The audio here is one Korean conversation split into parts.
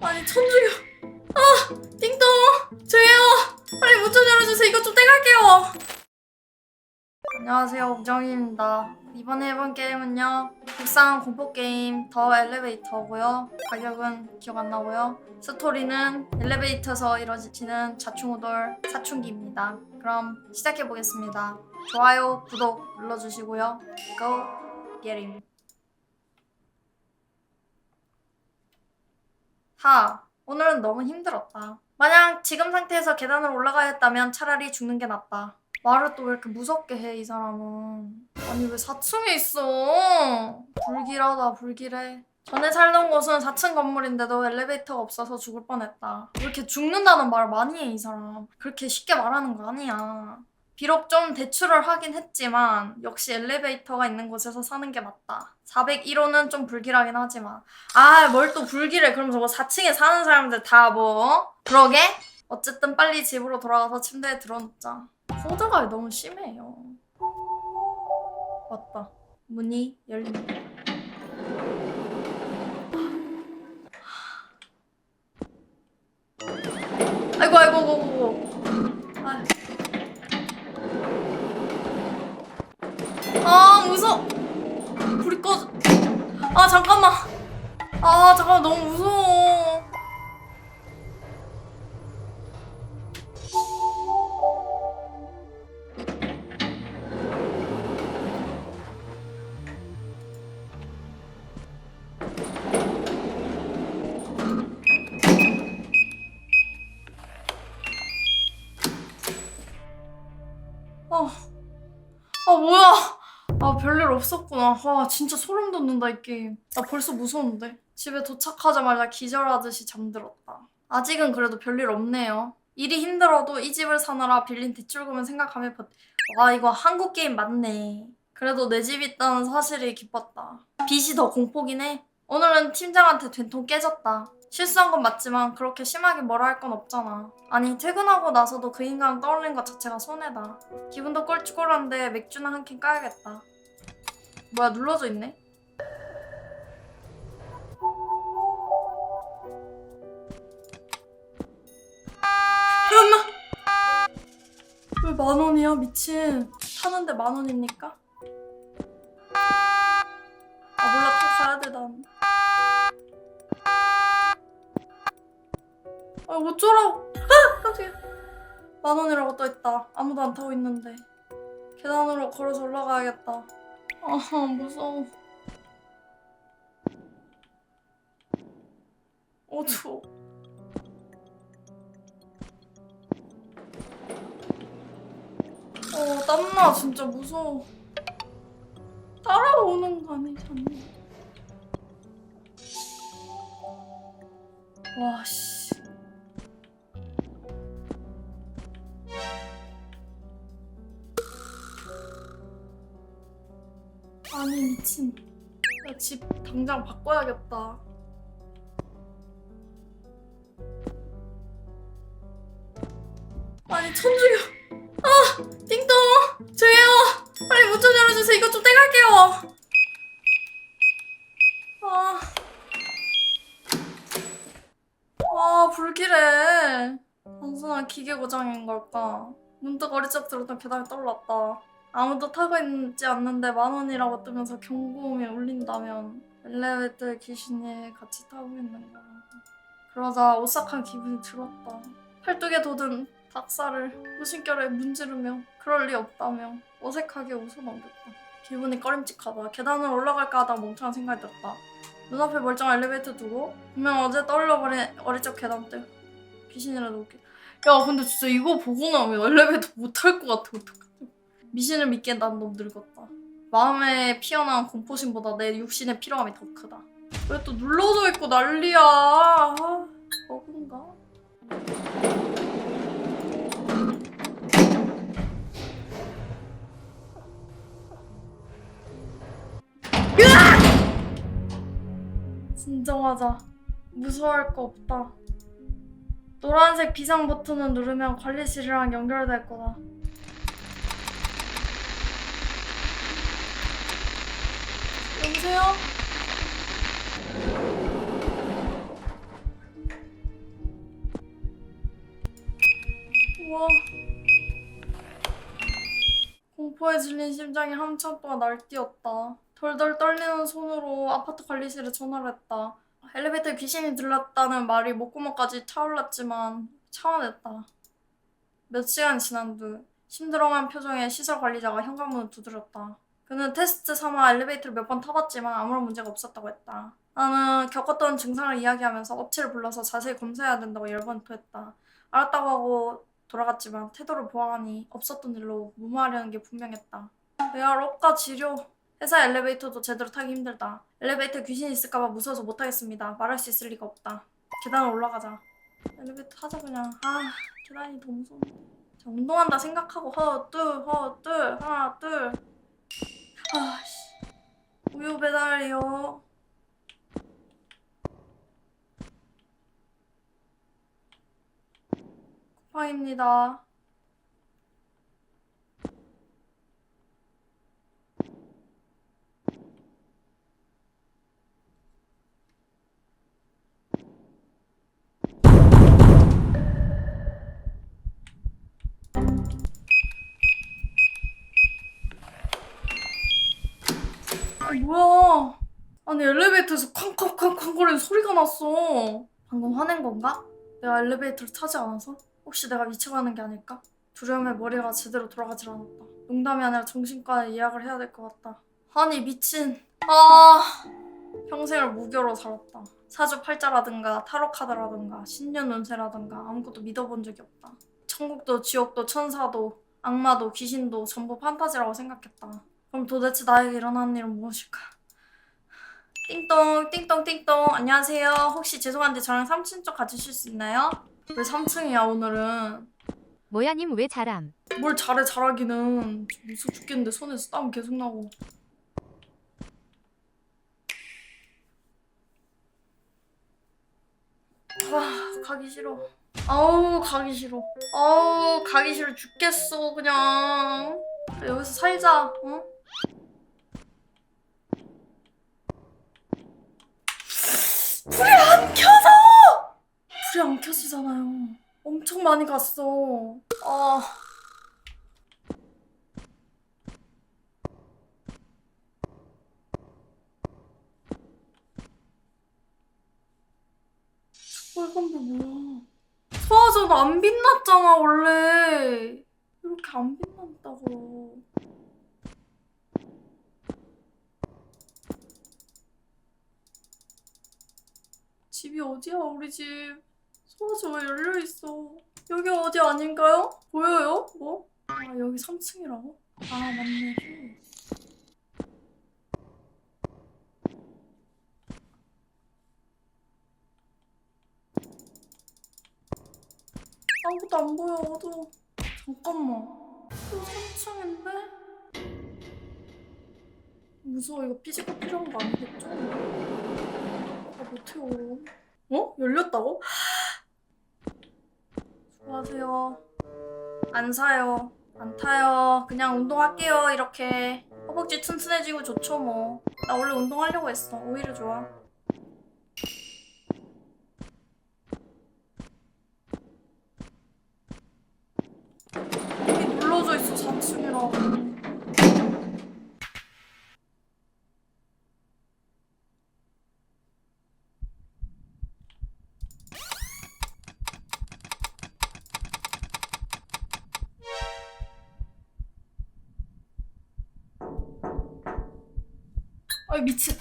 아니 천주교 아 띵동. 저예요. 빨리 문 좀 열어주세요. 이거 좀 떼갈게요. 안녕하세요. 우정입니다. 이번에 해본 게임은요. 국산 공포 게임 더 엘리베이터고요. 가격은 기억 안 나고요. 스토리는 엘리베이터에서 이루어지는 자충우돌 사춘기입니다. 그럼 시작해 보겠습니다. 좋아요 구독 눌러주시고요. 고 게임 4. 오늘은 너무 힘들었다. 만약 지금 상태에서 계단을 올라가야 했다면 차라리 죽는 게 낫다. 말을 또 왜 이렇게 무섭게 해, 이 사람은. 아니, 왜 4층에 있어? 불길하다, 불길해. 전에 살던 곳은 4층 건물인데도 엘리베이터가 없어서 죽을 뻔했다. 왜 이렇게 죽는다는 말 많이 해, 이 사람. 그렇게 쉽게 말하는 거 아니야. 비록 좀 대출을 하긴 했지만, 역시 엘리베이터가 있는 곳에서 사는 게 맞다. 401호는 좀 불길하긴 하지만 아, 뭘 또 불길해. 그럼 저거 4층에 사는 사람들 다 뭐? 그러게? 어쨌든 빨리 집으로 돌아가서 침대에 들어눕자. 호드가 너무 심해요. 맞다. 문이 열린다. 아이고, 아이고, 아이고, 아이고. 아이고. 아, 무서워. 잠깐만. 아 잠깐 너무 무서워. 아, 아 뭐야? 아 별일 없었구나. 아 진짜 소름 돋는다 이 게임. 나 벌써 무서운데. 집에 도착하자마자 기절하듯이 잠들었다. 아직은 그래도 별일 없네요. 일이 힘들어도 이 집을 사느라 빌린 대출금을 생각하며 버... 와 이거 한국 게임 맞네. 그래도 내집 있다는 사실이 기뻤다. 빚이 더 공포긴 해. 오늘은 팀장한테 된통 깨졌다. 실수한 건 맞지만 그렇게 심하게 뭐라 할 건 없잖아. 아니 퇴근하고 나서도 그 인간 떠올린 것 자체가 손해다. 기분도 꼴찌꼴한데 맥주나 한 캔 까야겠다. 뭐야 눌러져 있네? 엄마! 왜 만 원이야 미친 타는데 만 원입니까? 아 몰라 타 가야 돼 난. 아 어쩌라고? 아 깜짝이야. 만 원이라고 떠 있다. 아무도 안 타고 있는데 계단으로 걸어서 올라가야겠다. 아 무서워. 어두워. 어 땀나 진짜 무서워. 따라오는 거 아니잖아. 와 씨. 아니 미친. 나 집 당장 바꿔야겠다. 아니 천주교. 아 띵동 저예요. 빨리 문 좀 열어주세요. 이거 좀 떼갈게요. 아. 와 불길해. 단순한 기계 고장인 걸까? 문득 어리적 들었던 계단이 떠올랐다. 아무도 타고 있지 않는데 만 원이라고 뜨면서 경고음이 울린다면 엘리베이터에 귀신이 같이 타고 있는 거야. 그러자 오싹한 기분이 들었다. 팔뚝에 돋은 닭살을 무심결에 문지르며 그럴 리 없다며 어색하게 웃어넘겼다. 기분이 꺼림칙하다. 계단을 올라갈까 하다 멍청한 생각이 들었다. 눈앞에 멀쩡한 엘리베이터 두고 분명 어제 떠올려버린 어리적 계단대 귀신이라도 웃기 야 근데 진짜 이거 보고 나면 엘리베이터 못 탈 것 같아 어떡해 미신을 믿기엔 난 너무 늙었다 마음에 피어난 공포심보다 내 육신의 필요함이 더 크다 왜 또 눌러져 있고 난리야 아, 버그인가? 진정하자. 무서워할 거 없다. 노란색 비상 버튼을 누르면 관리실이랑 연결될 거다. 여보세요? 와. 공포에 질린 심장이 한참 동안 날뛰었다. 덜덜 떨리는 손으로 아파트 관리실에 전화를 했다. 엘리베이터에 귀신이 들렸다는 말이 목구멍까지 차올랐지만 차원했다. 몇 시간 지난 뒤 심드렁한 표정의 시설 관리자가 현관문을 두드렸다. 그는 테스트 삼아 엘리베이터를 몇 번 타봤지만 아무런 문제가 없었다고 했다. 나는 겪었던 증상을 이야기하면서 업체를 불러서 자세히 검사해야 된다고 열번 토했다. 알았다고 하고 돌아갔지만 태도를 보아하니 없었던 일로 무마하려는 게 분명했다. 레알 억가 지료. 회사 엘리베이터도 제대로 타기 힘들다. 엘리베이터에 귀신이 있을까봐 무서워서 못하겠습니다. 말할 수 있을 리가 없다. 계단을 올라가자. 엘리베이터 타자 그냥. 아 계단이 너무. 자, 운동한다 생각하고 허, 둘, 허, 둘, 하나, 둘. 아씨. 우유 배달이요. 쿠팡입니다. 아니 엘리베이터에서 쾅쾅쾅쾅 거리는 소리가 났어. 방금 화낸 건가? 내가 엘리베이터를 타지 않아서? 혹시 내가 미쳐가는 게 아닐까? 두려움에 머리가 제대로 돌아가질 않았다. 농담이 아니라 정신과에 예약을 해야 될 것 같다. 아니 미친. 아 평생을 무교로 살았다. 사주 팔자라든가 타로 카드라든가 신년 운세라든가 아무것도 믿어본 적이 없다. 천국도 지옥도 천사도 악마도 귀신도 전부 판타지라고 생각했다. 그럼 도대체 나에게 일어나는 일은 무엇일까? 띵동 띵동 띵동 안녕하세요. 혹시 죄송한데 저랑 3층 쪽 가주실 수 있나요? 왜 3층이야 오늘은? 모야님 왜 자람? 뭘 잘해 잘하기는 좀 무서워 죽겠는데 손에서 땀 계속 나고 아 가기 싫어 아우 가기 싫어 아우 가기 싫어 죽겠어 그냥 그래, 여기서 살자 어? 불이 안 켜져! 불이 안 켜지잖아요. 엄청 많이 갔어. 아. 빨간 불 뭐야? 소화전 안 빛났잖아 원래. 이렇게 안 빛난다고 집이 어디야 우리 집 소화전 왜 열려 있어 여기 어디 아닌가요? 보여요? 뭐? 아 여기 3층이라고? 아 맞네 아무것도 안 보여 어두워 잠깐만 또 3층인데? 무서워 이거 피지컬 필요한 거 아니겠죠? 아 못해요 어? 열렸다고? 수고하세요. 안 사요. 안 타요. 그냥 운동할게요 이렇게. 허벅지 튼튼해지고 좋죠 뭐 나 원래 운동하려고 했어. 오히려 좋아. 여기 눌러져 있어 4층이라고 아이 미친.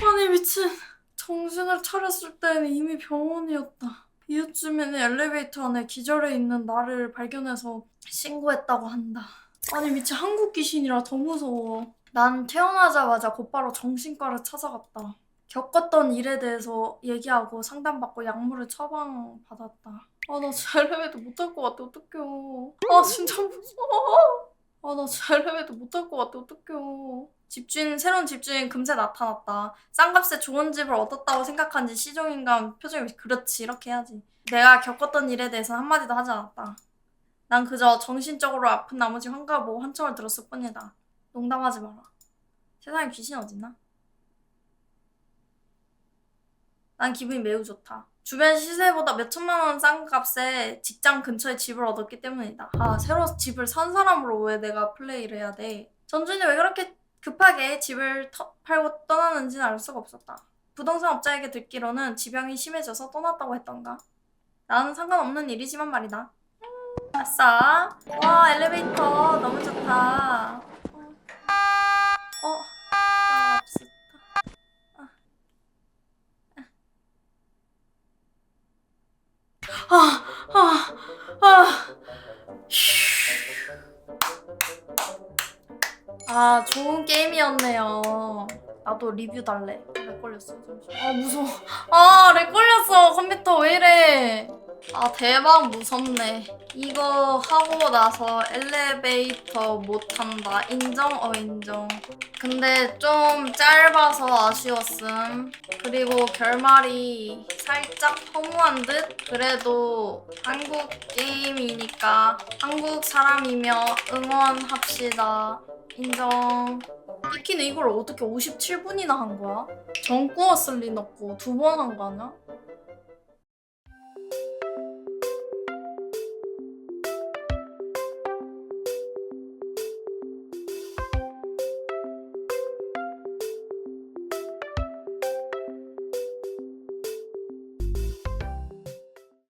아니 미친. 정신을 차렸을 때는 이미 병원이었다 이웃 주민이 엘리베이터 안에 기절해 있는 나를 발견해서 신고했다고 한다. 아니 미친 한국 귀신이라 더 무서워. 난 태어나자마자 곧바로 정신과를 찾아갔다. 겪었던 일에 대해서 얘기하고 상담받고 약물을 처방받았다. 아 나 진짜 엘리베이터 못탈것 같아. 어떡해요. 아 진짜 무서워. 아 나 진짜 엘리베이터 못탈것 같아. 어떡해요 집주인 새로운 집주인 금세 나타났다. 싼 값에 좋은 집을 얻었다고 생각한지 시종인간 표정이 그렇지 이렇게 해야지. 내가 겪었던 일에 대해서 한마디도 하지 않았다. 난 그저 정신적으로 아픈 나머지 환갑 보고 환청을 들었을 뿐이다. 농담하지 마라. 세상에 귀신 어딨나? 난 기분이 매우 좋다. 주변 시세보다 몇 천만 원 싼 값에 직장 근처에 집을 얻었기 때문이다. 아, 새로 집을 산 사람으로 왜 내가 플레이를 해야 돼? 전준이 왜 그렇게 급하게 집을 터- 팔고 떠나는지는 알 수가 없었다. 부동산 업자에게 듣기로는 지병이 심해져서 떠났다고 했던가? 나는 상관없는 일이지만 말이다. 음, 아싸. 와, 엘리베이터 너무 좋다. 아, 좋은 게임이었네요. 나도 리뷰 달래. 렉 걸렸어, 잠시. 아, 무서워. 아, 렉 걸렸어. 컴퓨터 왜 이래. 아, 대박 무섭네. 이거 하고 나서 엘리베이터 못 탄다. 인정? 어, 인정. 근데 좀 짧아서 아쉬웠음. 그리고 결말이 살짝 허무한 듯? 그래도 한국 게임이니까 한국 사람이며 응원합시다. 인정. 피키는 이걸 어떻게 57분이나 한 거야? 정꾸어 쓸리 넣고 두 번 한 거 아니야?